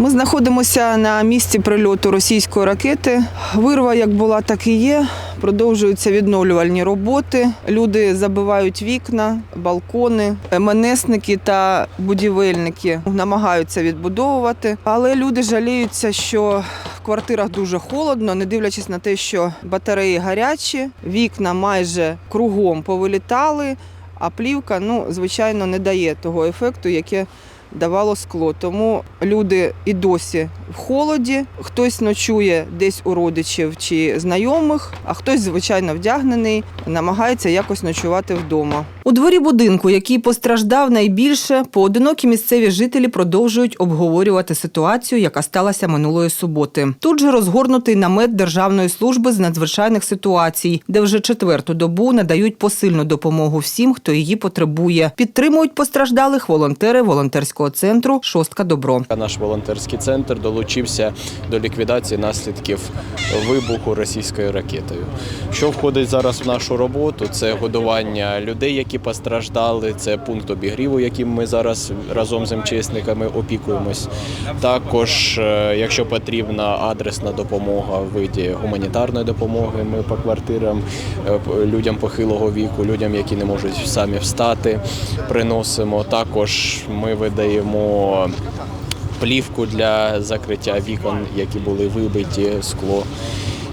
Ми знаходимося на місці прильоту російської ракети. Вирва як була, так і є. Продовжуються відновлювальні роботи. Люди забивають вікна, балкони, МНСники та будівельники намагаються відбудовувати. Але люди жаліються, що в квартирах дуже холодно, не дивлячись на те, що батареї гарячі, вікна майже кругом повилітали, а плівка, ну, звичайно, не дає того ефекту, яке давало скло. Тому люди і досі в холоді. Хтось ночує десь у родичів чи знайомих, а хтось, звичайно, вдягнений, намагається якось ночувати вдома. У дворі будинку, який постраждав найбільше, поодинокі місцеві жителі продовжують обговорювати ситуацію, яка сталася минулої суботи. Тут же розгорнутий намет Державної служби з надзвичайних ситуацій, де вже четверту добу надають посильну допомогу всім, хто її потребує. Підтримують постраждалих волонтери волонтерського центру Шостка Добро. Наш волонтерський центр долучився до ліквідації наслідків вибуху російською ракетою. Що входить зараз в нашу роботу? Це годування людей, які постраждали, це пункт обігріву, яким ми зараз разом з МЧСниками опікуємось. Також, е, якщо потрібна адресна допомога в виді гуманітарної допомоги, ми по квартирам е, людям похилого віку, людям, які не можуть самі встати, приносимо. Також ми видаємо плівку для закриття вікон, які були вибиті, скло.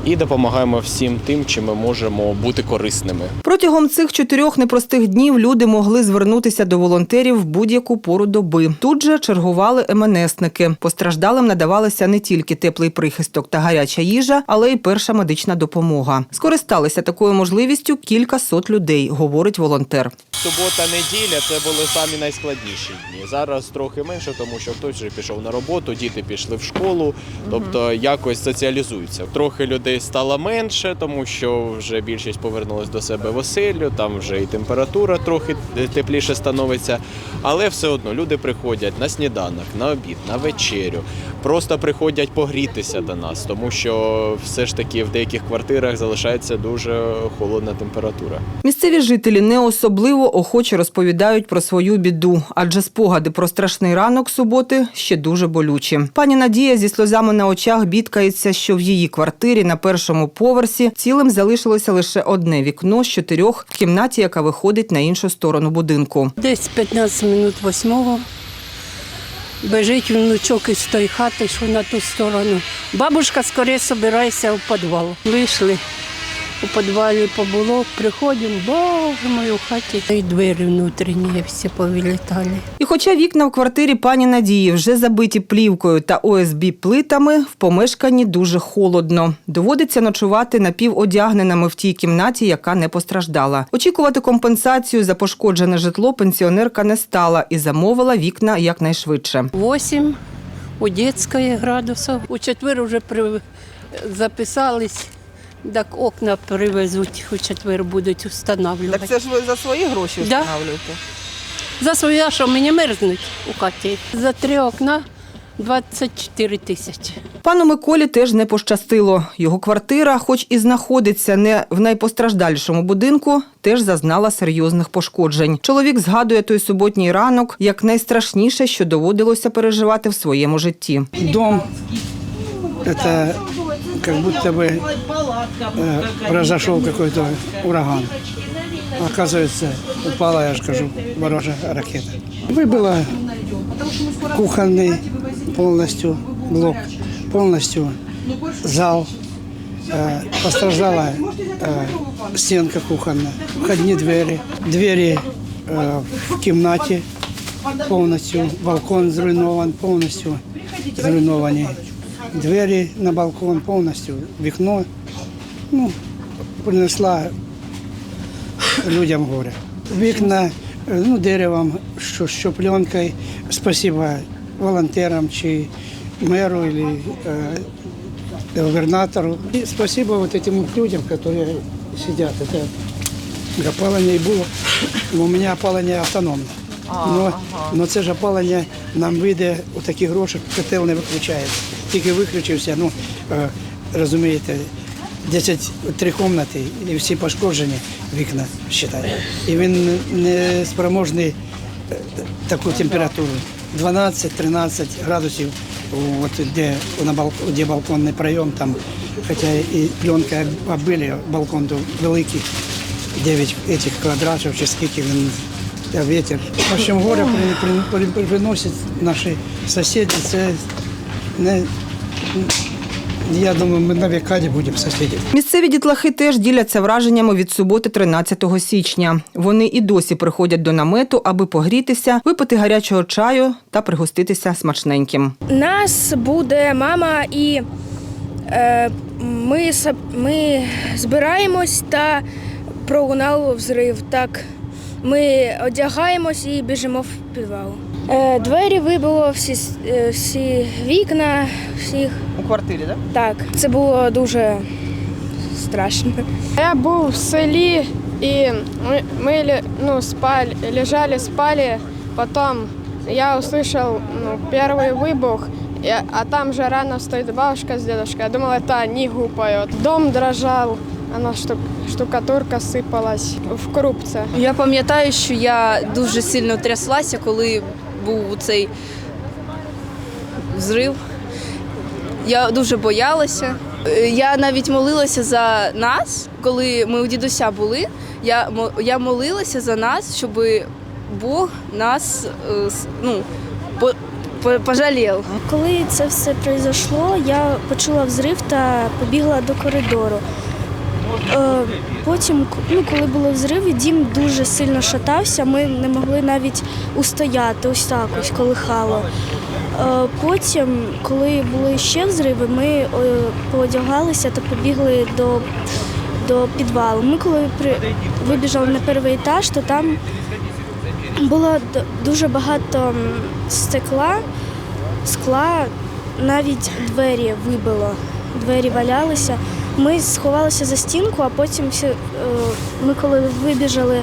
І допомагаємо всім тим, чим ми можемо бути корисними. Протягом цих чотирьох непростих днів люди могли звернутися до волонтерів в будь-яку пору доби. Тут же чергували МНСники. Постраждалим надавалися не тільки теплий прихисток та гаряча їжа, але й перша медична допомога. Скористалися такою можливістю кілька сот людей, говорить волонтер. Субота, неділя це були самі найскладніші дні. Зараз трохи менше, тому що хтось вже пішов на роботу, діти пішли в школу, тобто якось соціалізуються. Трохи людей стало менше, тому що вже більшість повернулась до себе в оселю, там вже і температура трохи тепліше становиться. Але все одно люди приходять на сніданок, на обід, на вечерю. Просто приходять погрітися до нас, тому що все ж таки в деяких квартирах залишається дуже холодна температура. Місцеві жителі не особливо охоче розповідають про свою біду, адже спогади про страшний ранок суботи ще дуже болючі. Пані Надія зі сльозами на очах бідкається, що в її квартирі на першому поверсі цілим залишилося лише одне вікно з чотирьох в кімнаті, яка виходить на іншу сторону будинку. Десь 15 минут восьмого. Бежить внучок із тої хати, що на ту сторону. Бабушка скоріше собирайся в підвал. Вийшли. У підвалі побуло, приходимо, боже мой, у хаті. І двері внутрішні всі повилітали. І хоча вікна в квартирі пані Надії вже забиті плівкою та ОСБ плитами, в помешканні дуже холодно. Доводиться ночувати напіводягненими в тій кімнаті, яка не постраждала. Очікувати компенсацію за пошкоджене житло пенсіонерка не стала і замовила вікна якнайшвидше. 8 у дитячої градусів. У четвер вже при... записались, так окна привезуть, у четвер будуть встановлювати. Так це ж ви за свої гроші Да. встановлюєте? За своє, що мені мерзнуть у хаті. За три окна 24 тисячі. Пану Миколі теж не пощастило. Його квартира, хоч і знаходиться не в найпостраждалішому будинку, теж зазнала серйозних пошкоджень. Чоловік згадує той суботній ранок як найстрашніше, що доводилося переживати в своєму житті. Дом это как будто бы э, произошел какой-то ураган. Оказывается, упала, я скажу, ворожая ракета. Выбила кухонный полностью блок, полностью зал. Э, пострадала э, стенка кухонная, входные двери, двери э, в комнате полностью, балкон зруйнован полностью, зруйновані. Двері на балкон повністю, вікно. Ну, принесла людям горе. Вікна, е, ну, деревом, що, що пленкою. Спасибо волонтерам чи меру, или, э, губернатору. И спасибо вот этим людям, которые сидят. Это опалення і було. У мене опалення автономне. Но, но це ж опалення нам вийде у такі гроші, котел не виключається. Тільки виключився, ну е, розумієте, 10 три кімнати і всі пошкоджені вікна вважаю. І він не спроможний е, таку температуру 12-13 градусів вот где, на балк, где балконный проем, там, хотя и пленка обили, балкон великий, 9 этих квадратов, чи скільки він, ветер. В общем, горе при, при, при, приносять наші сусіди, це не, я думаю, ми на віка не будемо сусідів. Місцеві дітлахи теж діляться враженнями від суботи 13 січня. Вони і досі приходять до намету, аби погрітися, випити гарячого чаю та пригоститися смачненьким. Нас буде мама і е, ми, ми збираємось та пролунав взрив. Так, ми одягаємось і біжимо в підвал. Е, двері вибило, всі, с- е, всі вікна, всіх. У квартирі, так? Так, це було дуже страшно. Я був в селі і ми, ми ле- ну, спали, лежали, спали. Потом я услышал ну, первый выбух, и- а там же рано стоит бабушка с дедушкой. Я думала, это они гупают. Дом дрожал, она штук, штукатурка сыпалась в крупце. Я пам'ятаю, що я дуже сильно тряслася, коли був цей взрив. Я дуже боялася. Я навіть молилася за нас, коли ми у дідуся були. Я, мо- я молилася за нас, щоб Бог нас е, ну, по, по, пожалів. Коли це все пройшло, я почула взрив та побігла до коридору. Е, Потім, ну, коли було взрив, дім дуже сильно шатався, ми не могли навіть устояти, ось так ось колихало. Е, Потім, коли були ще взриви, ми е, поодягалися та побігли до, до підвалу. Ми коли при, вибіжали на перший етаж, то там було дуже багато стекла, скла, навіть двері вибило. Двері валялися. Ми сховалися за стінку, а потім всі, е, ми коли вибіжали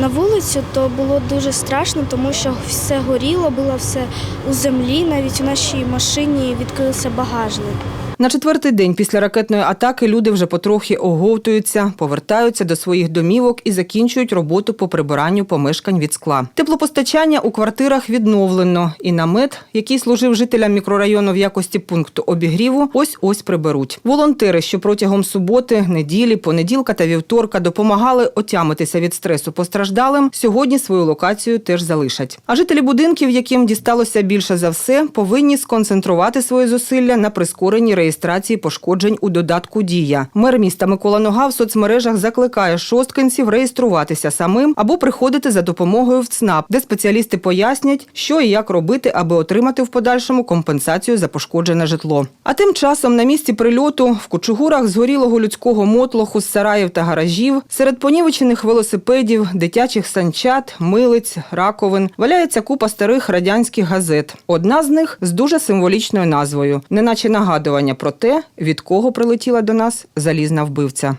на вулицю, то було дуже страшно, тому що все горіло, було все у землі. Навіть у нашій машині відкрився багажник. На четвертий день після ракетної атаки люди вже потрохи оговтуються, повертаються до своїх домівок і закінчують роботу по прибиранню помешкань від скла. Теплопостачання у квартирах відновлено, і намет, який служив жителям мікрорайону в якості пункту обігріву, ось ось приберуть. Волонтери, що протягом суботи, неділі, понеділка та вівторка допомагали отямитися від стресу постраждалим, сьогодні свою локацію теж залишать. А жителі будинків, яким дісталося більше за все, повинні сконцентрувати свої зусилля на прискоренні реєстрації пошкоджень у додатку Дія. Мер міста Микола Нога в соцмережах закликає шосткинців реєструватися самим або приходити за допомогою в ЦНАП, де спеціалісти пояснять, що і як робити, аби отримати в подальшому компенсацію за пошкоджене житло. А тим часом на місці прильоту в кучугурах згорілого людського мотлоху з сараїв та гаражів, серед понівечених велосипедів, дитячих санчат, милиць, раковин валяється купа старих радянських газет. Одна з них з дуже символічною назвою, неначе нагадування про те, від кого прилетіла до нас залізна вбивця.